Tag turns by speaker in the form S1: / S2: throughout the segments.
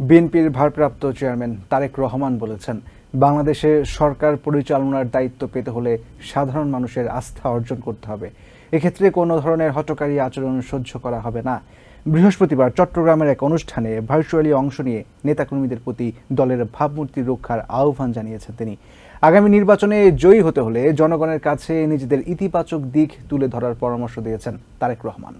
S1: বিএনপির ভারপ্রাপ্ত চেয়ারম্যান তারেক রহমান বলেছেন, বাংলাদেশে সরকার পরিচালনার দায়িত্ব পেতে হলে সাধারণ মানুষের আস্থা অর্জন করতে হবে। এক্ষেত্রে কোনো ধরনের হটকারী আচরণ সহ্য করা হবে না। বৃহস্পতিবার চট্টগ্রামের এক অনুষ্ঠানে ভার্চুয়ালি অংশ নিয়ে নেতাকর্মীদের প্রতি দলের ভাবমূর্তি রক্ষার আহ্বান জানিয়েছেন তিনি। আগামী নির্বাচনে জয়ী হতে হলে জনগণের কাছে নিজেদের ইতিবাচক দিক তুলে ধরার পরামর্শ দিয়েছেন তারেক রহমান।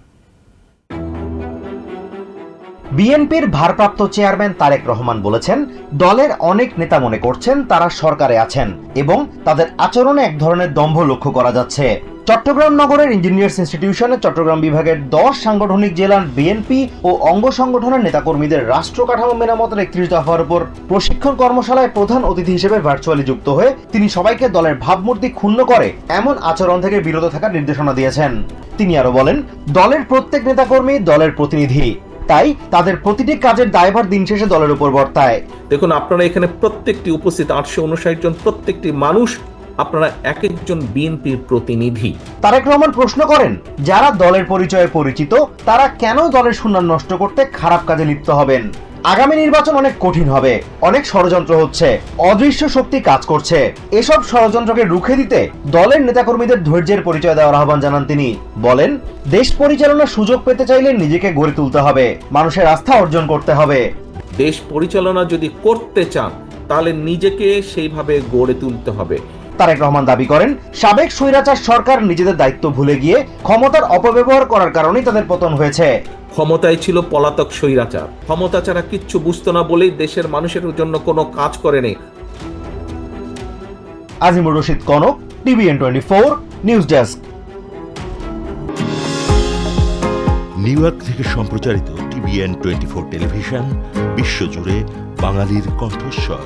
S2: বিএনপির ভারপ্রাপ্ত চেয়ারম্যান তারেক রহমান বলেছেন, দলের অনেক নেতা মনে করছেন তারা সরকারে আছেন এবং তাদের আচরণে এক ধরনের দম্ভ লক্ষ্য করা যাচ্ছে। চট্টগ্রাম নগরের ইঞ্জিনিয়ার্স ইনস্টিটিউশনে চট্টগ্রাম বিভাগের দশ সাংগঠনিক জেলার বিএনপি ও অঙ্গ সংগঠনের নেতাকর্মীদের রাষ্ট্র কাঠামো মেরামতের একত্রিশ দফার উপর প্রশিক্ষণ কর্মশালায় প্রধান অতিথি হিসেবে ভার্চুয়ালি যুক্ত হয়ে তিনি সবাইকে দলের ভাবমূর্তি ক্ষুণ্ণ করে এমন আচরণ থেকে বিরত থাকার নির্দেশনা দিয়েছেন। তিনি আরও বলেন, দলের প্রত্যেক নেতাকর্মী দলের প্রতিনিধি। তাই তাদের প্রতিটি কাজের দায়ভার দিন শেষে দলের উপর বর্তায়।
S3: দেখুন আপনারা এখানে প্রত্যেকটি উপস্থিত আটশো উনষাট জন প্রত্যেকটি মানুষ আপনারা এক একজন বিএনপির প্রতিনিধি।
S2: তারেক রহমান প্রশ্ন করেন যারা দলের পরিচয়ে পরিচিত তারা কেন দলের সুনাম নষ্ট করতে খারাপ কাজে লিপ্ত হবেন? আগামী নির্বাচন অনেক কঠিন হবে অনেক ষড়যন্ত্র হচ্ছে অদৃশ্য শক্তি কাজ করছে। এসব ষড়যন্ত্রকে রুখে দিতে দলের নেতাকর্মীদের ধৈর্যের পরিচয় দেওয়ার আহ্বান জানান তিনি। বলেন দেশ পরিচালনার সুযোগ পেতে চাইলে নিজেকে গড়ে তুলতে হবে মানুষের আস্থা অর্জন করতে হবে।
S3: দেশ পরিচালনা যদি করতে চান তাহলে নিজেকে সেইভাবে গড়ে তুলতে হবে।
S2: তারেক রহমান দাবি করেন সাবেক স্বৈরাচার সরকার নিজেদের দায়িত্ব ভুলে গিয়ে ক্ষমতার অপব্যবহার করার কারণেই তাদের পতন হয়েছে।
S3: ক্ষমতায় ছিল পলাতক স্বৈরাচার। ক্ষমতা ছাড়া কিচ্ছু বুঝতো না বলেই দেশের মানুষের জন্য কোনো কাজ করেনি
S2: Azimur Rashid Konok TVN twenty four news desk.
S4: New York থেকে সম্প্রচারিত টিভিএন টোয়েন্টি ফোর টেলিভিশন বিশ্বজুড়ে বাঙালির কণ্ঠস্বর।